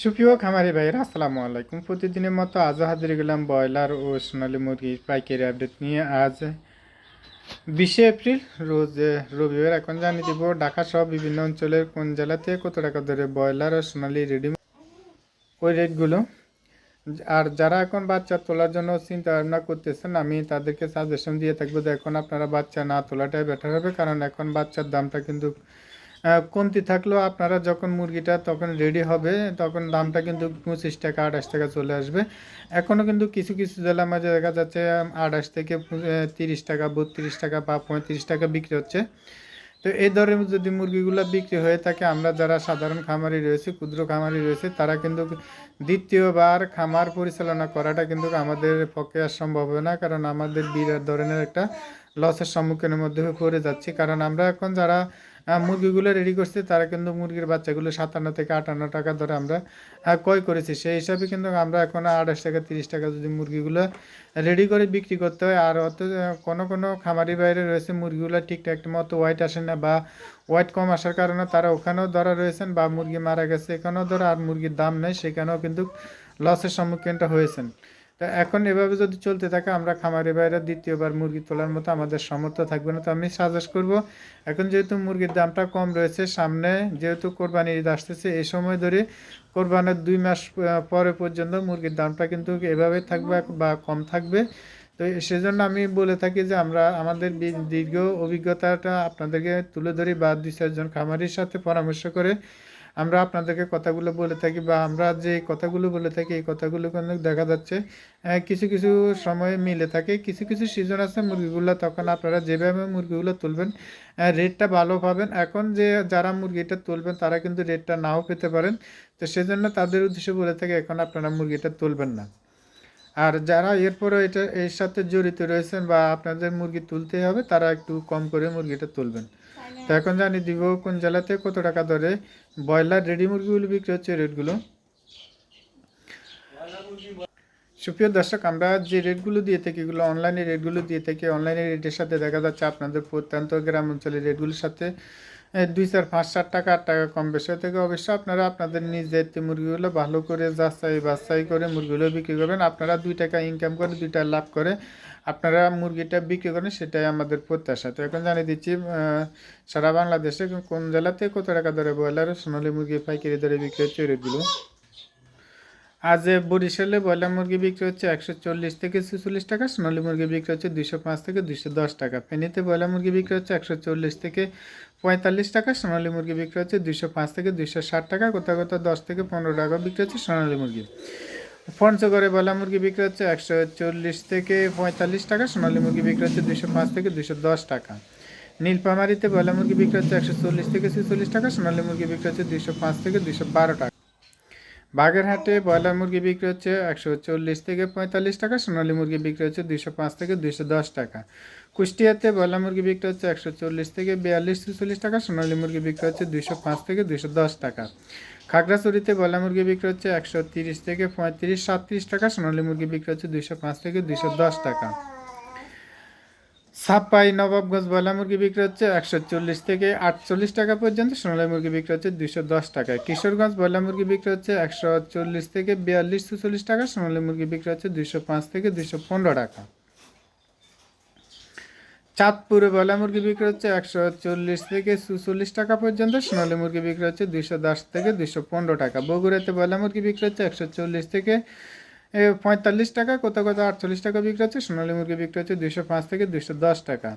সুপ্রিয় খামারি ভাইয়েরা, আসসালামু আলাইকুম। প্রতিদিনের মতো আজ হাজির গেলাম ব্রয়লার ও সোনালী মুরগির পাইকারি আপডেট নিয়ে। আজ বিশে এপ্রিল, রোজ রবিবার। এখন জানিয়ে দিব, ঢাকা সহ বিভিন্ন অঞ্চলের কোন জেলাতে কত টাকা ধরে ব্রয়লার ও সোনালী রেডি ওই রেটগুলো। আর যারা এখন বাচ্চা তোলার জন্য চিন্তা ভাবনা করতেছেন, আমি তাদেরকে সাজেশন দিয়ে থাকব যে এখন আপনারা বাচ্চা না তোলাটাই বেটার হবে, কারণ এখন বাচ্চার দামটা কিন্তু কমতি থাকলেও আপনারা যখন মুরগিটা তখন রেডি হবে, তখন দামটা কিন্তু পঁচিশ টাকা আঠাশ টাকা চলে আসবে। এখনও কিন্তু কিছু কিছু জেলার মাঝে দেখা যাচ্ছে আঠাশ থেকে তিরিশ টাকা, বত্রিশ টাকা বা পঁয়ত্রিশ টাকা বিক্রি হচ্ছে। তো এই ধরনের যদি মুরগিগুলো বিক্রি হয়ে থাকে, আমরা যারা সাধারণ খামারি রয়েছে, ক্ষুদ্র খামারি রয়েছে, তারা কিন্তু দ্বিতীয়বার খামার পরিচালনা করাটা কিন্তু আমাদের পক্ষে আর সম্ভব হবে না, কারণ আমাদের বিরাট ধরনের একটা লসের সম্মুখীনের মধ্যে পড়ে যাচ্ছি। কারণ আমরা এখন যারা মুরগিগুলো রেডি করছি, তারা কিন্তু মুরগির বাচ্চাগুলো সাতান্ন থেকে আটান্ন টাকা ধরে আমরা ক্রয় করেছি। সেই হিসাবে কিন্তু আমরা এখন আঠাশ টাকা, তিরিশ টাকা যদি মুরগিগুলো রেডি করে বিক্রি করতে হয়, আর অত কোনো কোনো খামারি বাইরে রয়েছে, মুরগিগুলো ঠিকঠাক মতো ওয়াইট আসে না বা ওয়াইট কম আসার কারণে তারা ওখানেও ধরা রয়েছেন বা মুরগি মারা গেছে, এখানেও ধরা, আর মুরগির দাম নেই, সেখানেও কিন্তু লসের সম্মুখীনটা হয়েছেন। তো এখন এভাবে যদি চলতে থাকে, আমরা খামারি বাইরে দ্বিতীয়বার মুরগি তোলার মতো আমাদের সামর্থ্য থাকবে না। তো আমি সাজেস্ট করব, এখন যেহেতু মুরগির দামটা কম রয়েছে, সামনে যেহেতু কোরবানির ঈদ আসতেছে, এই সময় ধরে কোরবানের দুই মাস পরে পর্যন্ত মুরগির দামটা কিন্তু এভাবে থাকবে বা কম থাকবে। তো সেজন্য আমি বলে থাকি যে আমরা, আমাদের দীর্ঘ অভিজ্ঞতাটা আপনাদেরকে তুলে ধরি বা দুই চারজন খামারির সাথে পরামর্শ করে আমরা আপনাদেরকে কথাগুলো বলে থাকি বা আমরা যে কথাগুলো বলে থাকি, এই কথাগুলো কিন্তু দেখা যাচ্ছে কিছু কিছু সময়ে মিলে থাকে। কিছু কিছু সিজন আছে মুরগিগুলো, তখন আপনারা যেভাবে মুরগিগুলো তুলবেন রেটটা ভালো পাবেন। এখন যে যারা মুরগিটা তুলবেন, তারা কিন্তু রেটটা নাও পেতে পারেন। তো সেজন্য তাদের উদ্দেশ্যে বলে থাকে, এখন আপনারা মুরগিটা তুলবেন না। আর যারা এরপরে এটা, এর সাথে জড়িত রয়েছেন বা আপনাদের মুরগি তুলতে হবে, তারা একটু কম করে মুরগিটা তুলবেন। তো এখন জানি দিব কোন জেলাতে কত টাকা ধরে। ব্রয়লার রেডি মুরগিগুলো বিক্রি হচ্ছে রেটগুলো। সুপ্রিয় দর্শক, আমরা যে রেটগুলো দিয়ে থাকি, এগুলো অনলাইনে রেটগুলো দিয়ে থাকি। অনলাইনে রেটের সাথে দেখা যাচ্ছে আপনাদের প্রত্যন্ত গ্রাম অঞ্চলের রেটগুলোর সাথে দুই চার, পাঁচ, সাত টাকা, আট টাকা কম বেশি থাকে। অবশ্যই আপনারা আপনাদের নিজের মুরগিগুলো ভালো করে যাচাই বাছাই করে মুরগিগুলো বিক্রি করবেন, আপনারা দুই টাকা ইনকাম করে দুইটা লাভ করে আপনারা মুরগিটা বিক্রি করেন, সেটাই আমাদের প্রত্যাশা। তো এখন জানিয়ে দিচ্ছি সারা বাংলাদেশে কোন জেলাতে কত টাকা ধরে ব্রয়লার সোনালী মুরগি পাইকারি দরে বিক্রি হচ্ছে রেটগুলো আজ বরিশালে ব্রয়লার মুরগি বিক্রি হচ্ছে একশো চল্লিশ থেকে ছেচল্লিশ টাকা, সোনালী মুরগি বিক্রি হচ্ছে দুশো পাঁচ থেকে দুশো দশ টাকা। ফেনীতে ব্রয়লার মুরগি বিক্রি হচ্ছে একশো চল্লিশ থেকে পঁয়তাল্লিশ টাকা সোনালী মুরগি বিক্রি হচ্ছে দুইশো পাঁচ থেকে দুইশো ষাট টাকা কোথাও কোথাও দশ থেকে পনেরো টাকা বিক্রি হচ্ছে সোনালী মুরগি। পঞ্চগড়ে বলা মুরগি বিক্রি হচ্ছে একশো চল্লিশ থেকে পঁয়তাল্লিশ টাকা, সোনালী মুরগি বিক্রি হচ্ছে দুশো পাঁচ থেকে দুশো দশ টাকা। নীলপামারিতে বলা মুরগি বিক্রি হচ্ছে একশো চল্লিশ থেকে ছেচল্লিশ টাকা, সোনালী মুরগি বিক্রি হচ্ছে দুশো পাঁচ থেকে দুশো বারো টাকা। বাগেরহাটে ব্রয়লার মুরগি বিক্রি হচ্ছে একশো চল্লিশ থেকে পঁয়তাল্লিশ টাকা, সোনালী মুরগি বিক্রি হচ্ছে দুইশো পাঁচ থেকে দুইশো দশ টাকা। কুষ্টিয়াতে ব্রয়লার মুরগি বিক্রি হচ্ছে একশো চল্লিশ থেকে বিয়াল্লিশ চল্লিশ টাকা, সোনালী মুরগি বিক্রি হচ্ছে দুইশো পাঁচ থেকে দুইশো দশ টাকা। খাগড়াছড়িতে ব্রয়লার মুরগি বিক্রি হচ্ছে একশো তিরিশ থেকে পঁয়ত্রিশ সাতত্রিশ টাকা, সোনালী মুরগি বিক্রি হচ্ছে দুইশো পাঁচ থেকে দুইশো দশ টাকা। ছাপ্পাই নবাবগঞ্জ ব্রয়লার মুরগি বিক্রি হচ্ছে একশো চল্লিশ থেকে আটচল্লিশ টাকা পর্যন্ত, সোনালী মুরগি বিক্রি হচ্ছে দুশো দশ টাকা কিশোরগঞ্জ ব্রয়লার মুরগি বিক্রি হচ্ছে একশো চল্লিশ থেকে বিয়াল্লিশ চল্লিশ টাকা, সোনালী মুরগি বিক্রি হচ্ছে দুশো পাঁচ থেকে দুশো পনেরো টাকা। চাঁদপুরে ব্রয়লার মুরগি বিক্রি হচ্ছে একশো চল্লিশ থেকে চুচল্লিশ টাকা পর্যন্ত, সোনালী মুরগি বিক্রি হচ্ছে দুশো দশ থেকে দুশো পনেরো টাকা। বগুড়াতে ব্রয়লার মুরগি বিক্রি হচ্ছে একশো চল্লিশ থেকে পঁয়তাল্লিশ টাকা কোথাও কোথাও আটচল্লিশ টাকা বিক্রি হচ্ছে, সোনালী মুরগি বিক্রি হচ্ছে দুশো পাঁচ থেকে দুশো দশ টাকা।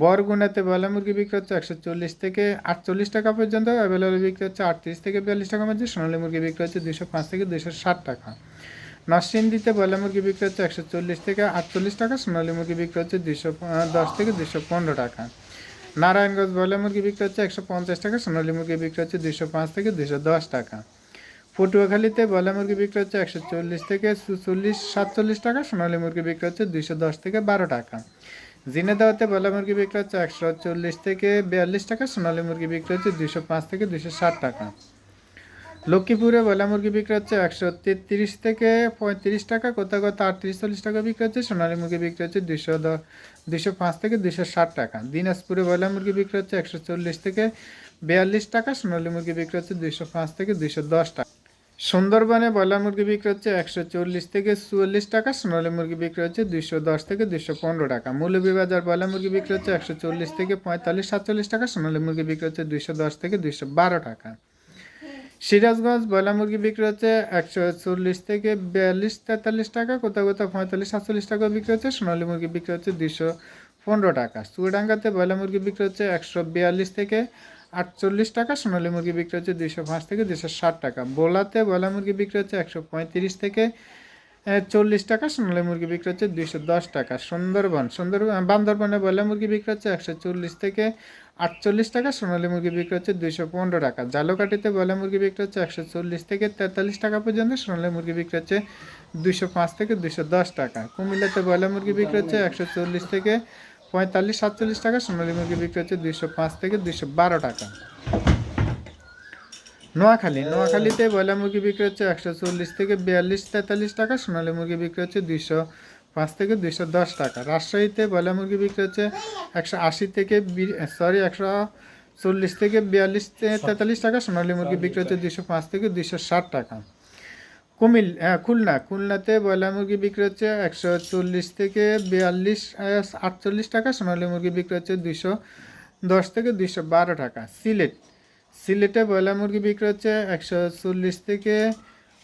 বরগুনাতে ব্রয়লার মুরগি বিক্রি হচ্ছে একশো চল্লিশ থেকে আটচল্লিশ টাকা পর্যন্ত অ্যাভেলেবল বিক্রি হচ্ছে আটত্রিশ থেকে বিয়াল্লিশ টাকার মধ্যে, সোনালী মুরগি বিক্রি হচ্ছে দুশো পাঁচ থেকে দুশো ষাট টাকা। নরসিংদীতে ব্রয়লার মুরগি বিক্রি হচ্ছে একশো চল্লিশ থেকে আটচল্লিশ টাকা, সোনালী মুরগি বিক্রি হচ্ছে দুশো দশ থেকে দুশো পনেরো টাকা। নারায়ণগঞ্জ ব্রয়লার মুরগি বিক্রি হচ্ছে একশো পঞ্চাশ টাকা, সোনালী মুরগি বিক্রি হচ্ছে দুশো পাঁচ থেকে দুশো দশ টাকা। পটুয়াখালীতে ব্রয়লার মুরগি বিক্রি হচ্ছে একশো চল্লিশ থেকে চল্লিশ, সাতচল্লিশ টাকা, সোনালী মুরগি বিক্রি হচ্ছে দুশো দশ থেকে বারো টাকা। জিনেদাওয়াতে ব্রয়লার মুরগি বিক্রি হচ্ছে একশো চল্লিশ থেকে বিয়াল্লিশ টাকা, সোনালী মুরগি বিক্রি হচ্ছে দুশো পাঁচ থেকে দুশো ষাট টাকা। লক্ষ্মীপুরে ব্রয়লার মুরগি বিক্রি হচ্ছে একশো তেত্রিশ থেকে পঁয়ত্রিশ টাকা কোথাও কোথাও আটত্রিশ, চল্লিশ টাকা বিক্রি হচ্ছে, সোনালী মুরগি বিক্রি হচ্ছে দুশো দুশো পাঁচ থেকে দুশো ষাট টাকা। দিনাজপুরে ব্রয়লার মুরগি বিক্রি হচ্ছে একশো চল্লিশ থেকে বিয়াল্লিশ টাকা, সোনালী মুরগি বিক্রি হচ্ছে দুশো পাঁচ থেকে দুশো দশ টাকা। সুন্দরবনে ব্রয়লার মুরগি বিক্রি হচ্ছে একশো চল্লিশ থেকে চুয়াল্লিশ টাকা, সোনালী মুরগি বিক্রি হচ্ছে দুইশো দশ থেকে দুইশো পনেরো টাকা। মৌলভীবাজার ব্রয়লার মুরগি বিক্রি হচ্ছে একশো চল্লিশ থেকে পঁয়তাল্লিশ, সাতচল্লিশ টাকা, সোনালী মুরগি বিক্রি হচ্ছে দুইশো দশ থেকে দুইশো বারো টাকা। সিরাজগঞ্জ ব্রয়লার মুরগি বিক্রি হচ্ছে একশো চল্লিশ থেকে বিয়াল্লিশ, তেতাল্লিশ টাকা, কোথাও কোথাও পঁয়তাল্লিশ, সাতচল্লিশ টাকা বিক্রি হচ্ছে, সোনালী মুরগি বিক্রি হচ্ছে দুইশো পনেরো টাকা। চুয়াডাঙ্গাতে ব্রয়লার মুরগি বিক্রি হচ্ছে একশো বিয়াল্লিশ থেকে আটচল্লিশ টাকা, সোনালী মুরগি বিক্রি হচ্ছে দুইশো পাঁচ থেকে দুশো ষাট টাকা। বোলাতে ব্রয়লার মুরগি বিক্রি হচ্ছে একশো পঁয়ত্রিশ থেকে চল্লিশ টাকা, সোনালী মুরগি বিক্রি হচ্ছে দুইশো দশ টাকা। সুন্দরবন সুন্দরবন বান্দরবনে ব্রয়লার মুরগি বিক্রি হচ্ছে একশো চল্লিশ থেকে আটচল্লিশ টাকা, সোনালী মুরগি বিক্রি হচ্ছে দুইশো পনেরো টাকা। জালকাঠিতে ব্রয়লার মুরগি বিক্রি হচ্ছে একশো চল্লিশ থেকে তেতাল্লিশ টাকা পর্যন্ত, সোনালী মুরগি বিক্রি হচ্ছে দুইশো পাঁচ থেকে দুইশো দশ টাকা। কুমিল্লাতে ব্রয়লার মুরগি বিক্রি হচ্ছে একশো চল্লিশ থেকে পঁয়তাল্লিশ, সাতচল্লিশ টাকা, সোনালী মুরগি বিক্রি হচ্ছে দুইশো পাঁচ থেকে দুইশো বারো টাকা। নোয়াখালী, নোয়াখালীতে ব্রয়লার মুরগি বিক্রি হচ্ছে একশো চল্লিশ থেকে বিয়াল্লিশ, তেতাল্লিশ টাকা, সোনালী মুরগি বিক্রি হচ্ছে দুইশো পাঁচ থেকে দুইশো দশ টাকা। রাজশাহীতে ব্রয়লার মুরগি বিক্রি হচ্ছে একশো আশি থেকে সরি একশো চল্লিশ থেকে বিয়াল্লিশ, তেতাল্লিশ টাকা, সোনালী মুরগি বিক্রি হচ্ছে দুইশো পাঁচ থেকে দুইশো ষাট টাকা। কুমিল হ্যাঁ খুলনা। খুলনাতে ব্রয়লার মুরগি বিক্রি হচ্ছে একশো চল্লিশ থেকে বিয়াল্লিশ আটচল্লিশ টাকা। সোনালী মুরগি বিক্রি হচ্ছে দুইশো দশ থেকে দুইশো বারো টাকা। সিলেট, সিলেটে ব্রয়লার মুরগি বিক্রি হচ্ছে একশো চল্লিশ থেকে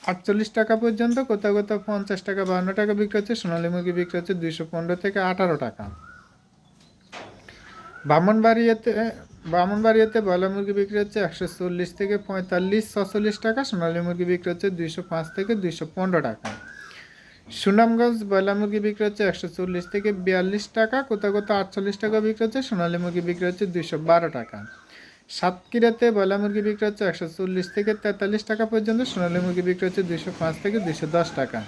আটচল্লিশ টাকা পর্যন্ত। কোথাও কোথাও পঞ্চাশ টাকা বান্ন টাকা বিক্রি হচ্ছে। সোনালী মুরগি বিক্রি হচ্ছে দুইশো পনেরো থেকে আঠারো টাকা। ব্রাহ্মণবাড়িয়াতে ব্রাহ্মণবাড়িয়াতে ব্রয়লার মুরগি বিক্রি হচ্ছে একশো চল্লিশ থেকে পঁয়তাল্লিশ, ছচল্লিশ টাকা, সোনালী মুরগি বিক্রি হচ্ছে দুইশো পাঁচ থেকে দুইশো পনেরো টাকা। সুনামগঞ্জ ব্রয়লার মুরগি বিক্রি হচ্ছে একশো চল্লিশ থেকে বিয়াল্লিশ টাকা কোথাও কোথাও আটচল্লিশ টাকা বিক্রি হচ্ছে, সোনালী মুরগি বিক্রি হচ্ছে দুইশো বারো টাকা। সাতক্ষীরাতে ব্রয়লার মুরগি বিক্রি হচ্ছে একশো চল্লিশ থেকে তেতাল্লিশ টাকা পর্যন্ত, সোনালী মুরগি বিক্রি হচ্ছে দুইশো পাঁচ থেকে দুইশো দশ টাকা।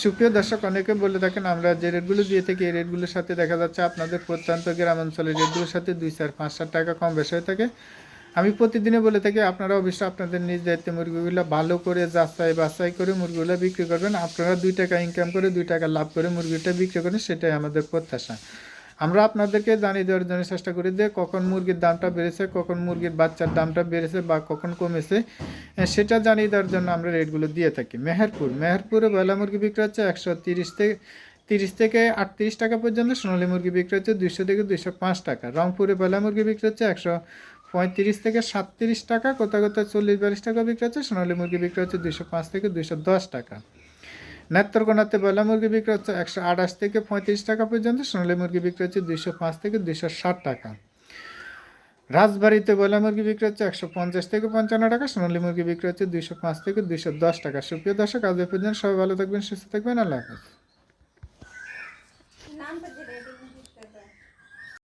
সুপ্রিয় দর্শক, অনেকে বলে থাকেন, আমরা যে রেটগুলো দিয়ে থাকি, এই রেটগুলোর সাথে দেখা যাচ্ছে আপনাদের প্রত্যন্ত গ্রামাঞ্চলের রেটগুলোর সাথে দুই চার পাঁচ সাত টাকা কম বেশি হয়ে থাকে। আমি প্রতিদিনে বলে থাকি, আপনারা অবশ্যই আপনাদের নিজ দায়িত্বে মুরগিগুলো ভালো করে যাচাই বাছাই করে মুরগিগুলো বিক্রি করবেন। আপনারা দুই টাকা ইনকাম করে দুই টাকা লাভ করে মুরগিটা বিক্রি করেন, সেটাই আমাদের প্রত্যাশা। আমরা আপনাদেরকে জানিয়ে দেওয়ার জন্য চেষ্টা করি যে কখন মুরগির দামটা বেড়েছে, কখন মুরগির বাচ্চার দামটা বেড়েছে বা কখন কমেছে সেটা জানিয়ে দেওয়ার জন্য আমরা রেটগুলো দিয়ে থাকি। মেহেরপুর, মেহেরপুরে ব্রয়লার মুরগি বিক্রি হচ্ছে একশো তিরিশ থেকে তিরিশ থেকে আটত্রিশ টাকা পর্যন্ত, সোনালী মুরগি বিক্রি হচ্ছে দুইশো থেকে দুইশো পাঁচ টাকা। রংপুরে ব্রয়লার মুরগি বিক্রি হচ্ছে একশো পঁয়ত্রিশ থেকে সাতত্রিশ টাকা কোথাও কোথাও চল্লিশ, বিয়াল্লিশ টাকা বিক্রি হচ্ছে, সোনালী মুরগি বিক্রি হচ্ছে দুইশো পাঁচ থেকে দুইশো দশ টাকা। নেত্রকোনাতে ব্রয়লার মুরগি বিক্রি হচ্ছে একশো আঠাশ থেকে পঁয়ত্রিশ টাকা পর্যন্ত, সোনালী মুরগি বিক্রি হচ্ছে দুইশো পাঁচ থেকে দুইশো ষাট টাকা। রাজবাড়িতে ব্রয়লার মুরগি বিক্রি হচ্ছে একশো পঞ্চাশ থেকে পঞ্চান্ন টাকা, সোনালী মুরগি বিক্রি হচ্ছে দুইশো পাঁচ থেকে দুইশো দশ টাকা। সুপ্রিয় দর্শক, আজ পর্যন্ত সবাই ভালো থাকবেন, সুস্থ থাকবেন, আল্লাহ হাফেজ।